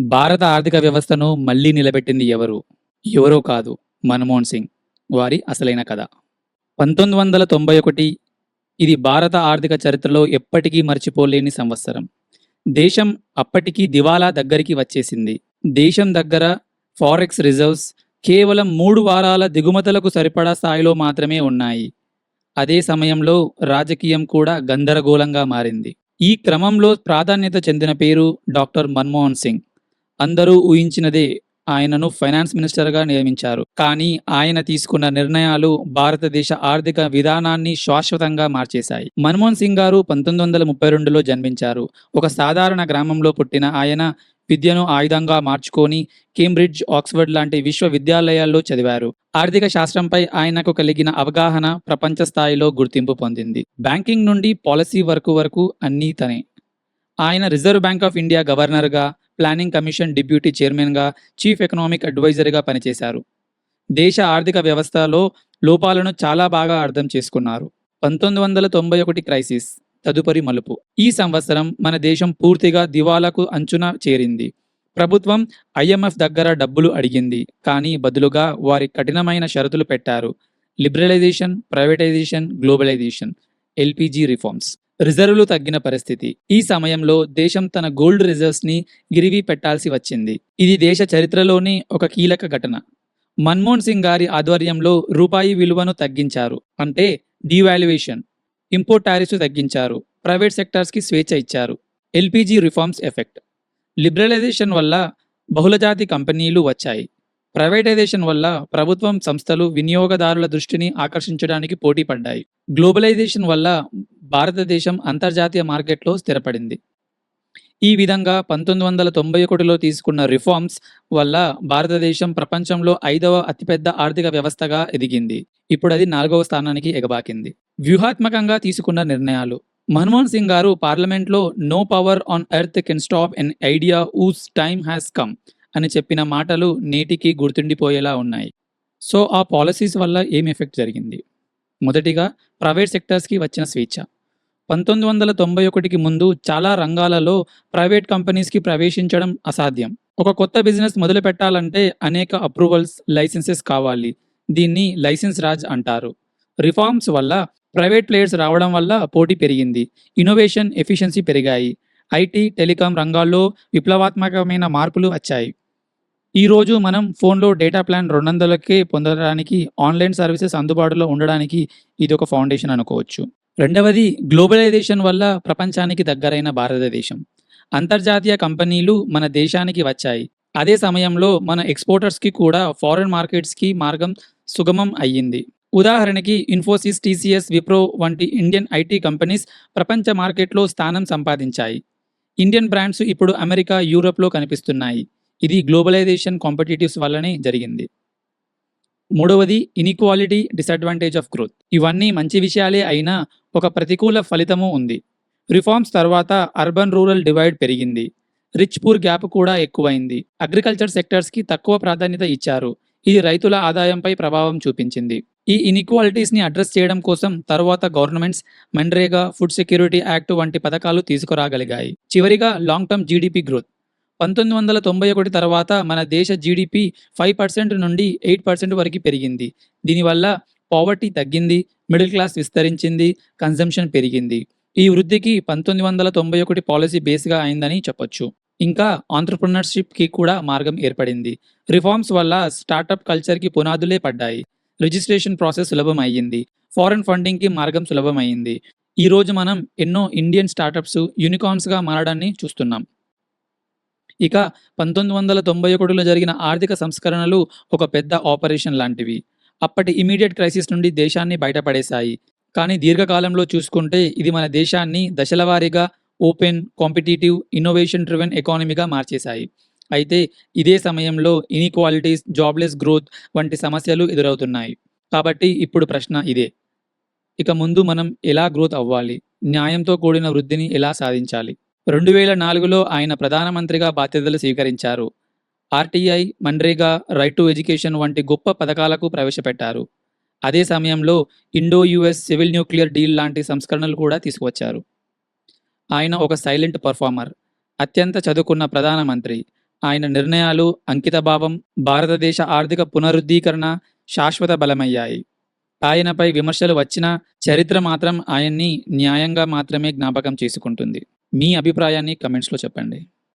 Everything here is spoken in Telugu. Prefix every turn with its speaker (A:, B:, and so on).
A: భారత ఆర్థిక వ్యవస్థను మళ్ళీ నిలబెట్టింది ఎవరు? ఎవరో కాదు మన్మోహన్ సింగ్. వారి అసలైన కథ. పంతొమ్మిది వందల తొంభై ఒకటి ఇది భారత ఆర్థిక చరిత్రలో ఎప్పటికీ మర్చిపోలేని సంవత్సరం. దేశం అప్పటికీ దివాలా దగ్గరికి వచ్చేసింది. దేశం దగ్గర ఫారెక్స్ రిజర్వ్స్ కేవలం మూడు వారాల దిగుమతులకు సరిపడా స్థాయిలో మాత్రమే ఉన్నాయి. అదే సమయంలో రాజకీయం కూడా గందరగోళంగా మారింది. ఈ క్రమంలో ప్రాధాన్యత చెందిన పేరు డాక్టర్ మన్మోహన్ సింగ్. అందరూ ఊహించినదే ఆయనను ఫైనాన్స్ మినిస్టర్‌గా నియమించారు. కానీ ఆయన తీసుకున్న నిర్ణయాలు భారతదేశ ఆర్థిక విధానాన్ని శాశ్వతంగా మార్చేశాయి. మన్మోహన్ సింగ్ గారు పంతొమ్మిది వందల ముప్పై రెండులో జన్మించారు. ఒక సాధారణ గ్రామంలో పుట్టిన ఆయన విద్యను ఆయుధంగా మార్చుకొని కేంబ్రిడ్జ్, ఆక్స్‌ఫర్డ్ లాంటి విశ్వవిద్యాలయాల్లో చదివారు. ఆర్థిక శాస్త్రంపై ఆయనకు కలిగిన అవగాహన ప్రపంచ స్థాయిలో గుర్తింపు పొందింది. బ్యాంకింగ్ నుండి పాలసీ వర్క్ వరకు అన్నీ తనే. ఆయన రిజర్వ్ బ్యాంక్ ఆఫ్ ఇండియా గవర్నర్‌గా, ప్లానింగ్ కమిషన్ డిప్యూటీ చైర్మన్‌గా, చీఫ్ ఎకనామిక్ అడ్వైజర్‌గా పనిచేశారు. దేశ ఆర్థిక వ్యవస్థలో లోపాలను చాలా బాగా అర్థం చేసుకున్నారు. పంతొమ్మిది వందల తొంభై ఒకటి క్రైసిస్ తదుపరి మలుపు. ఈ సంవత్సరం మన దేశం పూర్తిగా దివాలాకు అంచున చేరింది. ప్రభుత్వం ఐఎంఎఫ్ దగ్గర డబ్బులు అడిగింది. కానీ బదులుగా వారి కఠినమైన షరతులు పెట్టారు. Liberalisation, privatisation, globalisation, LPG reforms. రిజర్వులు తగ్గిన పరిస్థితి. ఈ సమయంలో దేశం తన గోల్డ్ రిజర్వ్స్‌ని గిరివి పెట్టాల్సి వచ్చింది. ఇది దేశ చరిత్రలోని ఒక కీలక ఘటన. మన్మోహన్ సింగ్ గారి ఆధ్వర్యంలో రూపాయి విలువను తగ్గించారు. అంటే డివాల్యుయేషన్ ఇంపోర్ట్ టారిఫ్స్ తగ్గించారు. ప్రైవేట్ సెక్టార్స్‌కి స్వేచ్ఛ ఇచ్చారు. LPG reforms effect. లిబరలైజేషన్ వల్ల బహుళజాతి కంపెనీలు వచ్చాయి. ప్రైవేటైజేషన్ వల్ల ప్రభుత్వం సంస్థలు వినియోగదారుల దృష్టిని ఆకర్షించడానికి పోటీ పడ్డాయి. గ్లోబలైజేషన్ వల్ల భారతదేశం అంతర్జాతీయ మార్కెట్‌లో స్థిరపడింది. ఈ విధంగా పంతొమ్మిది వందల తొంభై ఒకటిలో తీసుకున్న రిఫార్మ్స్ వల్ల భారతదేశం ప్రపంచంలో ఐదవ అతిపెద్ద ఆర్థిక వ్యవస్థగా ఎదిగింది. ఇప్పుడది నాలుగవ స్థానానికి ఎగబాకింది. వ్యూహాత్మకంగా తీసుకున్న నిర్ణయాలు. మన్మోహన్ సింగ్ గారు పార్లమెంట్‌లో no power on earth can stop an idea whose time has come అని చెప్పిన మాటలు నేటికి గుర్తుండిపోయేలా ఉన్నాయి. సో ఆ పాలసీస్ వల్ల ఏం ఎఫెక్ట్ జరిగింది? మొదటిగా ప్రైవేట్ సెక్టార్స్‌కి వచ్చిన స్వేచ్ఛ. పంతొమ్మిది వందల తొంభై ఒకటికి ముందు చాలా రంగాలలో ప్రైవేట్ కంపెనీస్‌కి ప్రవేశించడం అసాధ్యం. ఒక కొత్త బిజినెస్ మొదలుపెట్టాలంటే అనేక అప్రూవల్స్, లైసెన్సెస్ కావాలి. దీన్ని లైసెన్స్ రాజ్ అంటారు. రిఫార్మ్స్ వల్ల ప్రైవేట్ ప్లేయర్స్ రావడం వల్ల పోటీ పెరిగింది. ఇన్నోవేషన్, ఎఫిషియన్సీ పెరిగాయి. ఐటీ, టెలికాం రంగాల్లో విప్లవాత్మకమైన మార్పులు వచ్చాయి. ఈ రోజు మనం ఫోన్‌లో డేటా ప్లాన్ రెండొందలకే పొందడానికి, ఆన్‌లైన్ సర్వీసెస్ అందుబాటులో ఉండడానికి ఇదొక ఫౌండేషన్ అనుకోవచ్చు. రెండవది గ్లోబలైజేషన్ వల్ల ప్రపంచానికి దగ్గరైన భారతదేశం. అంతర్జాతీయ కంపెనీలు మన దేశానికి వచ్చాయి. అదే సమయంలో మన ఎక్స్‌పోర్టర్స్‌కి కూడా ఫారెన్ మార్కెట్స్‌కి మార్గం సుగమం అయ్యింది. ఉదాహరణకి ఇన్ఫోసిస్, టీసీఎస్, విప్రో వంటి ఇండియన్ ఐటీ కంపెనీస్ ప్రపంచ మార్కెట్‌లో స్థానం సంపాదించాయి. ఇండియన్ బ్రాండ్స్ ఇప్పుడు అమెరికా, యూరప్‌లో కనిపిస్తున్నాయి. ఇది గ్లోబలైజేషన్ కాంపిటీటివ్స్ వల్లనే జరిగింది. మూడవది ఇనీక్వాలిటీ, డిసడ్వాంటేజ్ ఆఫ్ గ్రోత్. ఇవన్నీ మంచి విషయాలే అయినా ఒక ప్రతికూల ఫలితము ఉంది. రిఫార్మ్స్ తర్వాత అర్బన్ రూరల్ డివైడ్ పెరిగింది. రిచ్ పూర్ గ్యాప్ కూడా ఎక్కువైంది. అగ్రికల్చర్ సెక్టార్స్‌కి తక్కువ ప్రాధాన్యత ఇచ్చారు. ఇది రైతుల ఆదాయంపై ప్రభావం చూపించింది. ఈ ఇన్ఈక్వాలిటీస్ని అడ్రస్ చేయడం కోసం తరువాత governments MNREGA, food security act వంటి పథకాలు తీసుకురాగలిగాయి. చివరిగా లాంగ్ టర్మ్ జీడిపి గ్రోత్. పంతొమ్మిది వందల తొంభై ఒకటి తర్వాత మన దేశ జీడీపీ ఫైవ్ పర్సెంట్ నుండి ఎయిట్ పర్సెంట్ వరకు పెరిగింది. దీనివల్ల పావర్టీ తగ్గింది. మిడిల్ క్లాస్ విస్తరించింది. కన్సంప్షన్ పెరిగింది. ఈ వృద్ధికి పంతొమ్మిది వందల తొంభై ఒకటి పాలసీ బేస్‌గా అయిందని చెప్పొచ్చు. ఇంకా ఆంటర్ప్రినర్షిప్కి కూడా మార్గం ఏర్పడింది. రిఫార్మ్స్ వల్ల స్టార్టప్ కల్చర్‌కి పునాదులే పడ్డాయి. రిజిస్ట్రేషన్ ప్రాసెస్ సులభం అయ్యింది. ఫారిన్ ఫండింగ్‌కి మార్గం సులభం అయింది. ఈ రోజు మనం ఎన్నో ఇండియన్ స్టార్టప్స్ యూనికార్న్స్‌గా మారడాన్ని చూస్తున్నాం. ఇక పంతొమ్మిది వందల తొంభై ఒకటిలో జరిగిన ఆర్థిక సంస్కరణలు ఒక పెద్ద ఆపరేషన్ లాంటివి. అప్పటి ఇమీడియట్ క్రైసిస్ నుండి దేశాన్ని బయటపడేశాయి. కానీ దీర్ఘకాలంలో చూసుకుంటే ఇది మన దేశాన్ని దశలవారీగా ఓపెన్, కాంపిటేటివ్ ఇన్నోవేషన్ డ్రివెన్ ఎకానమీగా మార్చేశాయి. అయితే ఇదే సమయంలో ఇనీక్వాలిటీస్, జాబ్‌లెస్ గ్రోత్ వంటి సమస్యలు ఎదురవుతున్నాయి. కాబట్టి ఇప్పుడు ప్రశ్న ఇదే. ఇక ముందు మనం ఎలా గ్రోత్ అవ్వాలి? న్యాయంతో కూడిన వృద్ధిని ఎలా సాధించాలి? రెండు వేల నాలుగులో ఆయన ప్రధానమంత్రిగా బాధ్యతలు స్వీకరించారు. RTI, MNREGA, right to education వంటి గొప్ప పథకాలకు ప్రవేశపెట్టారు. అదే సమయంలో Indo US civil nuclear deal లాంటి సంస్కరణలు కూడా తీసుకువచ్చారు. ఆయన ఒక సైలెంట్ పర్ఫార్మర్ అత్యంత చదువుకున్న ప్రధానమంత్రి. ఆయన నిర్ణయాలు అంకితభావం భారతదేశ ఆర్థిక పునరుద్ధీకరణ శాశ్వత బలమయ్యాయి. ఆయనపై విమర్శలు వచ్చినా చరిత్ర మాత్రం ఆయన్ని న్యాయంగా మాత్రమే జ్ఞాపకం చేసుకుంటుంది. మీ అభిప్రాయాన్ని కమెంట్స్లో చెప్పండి.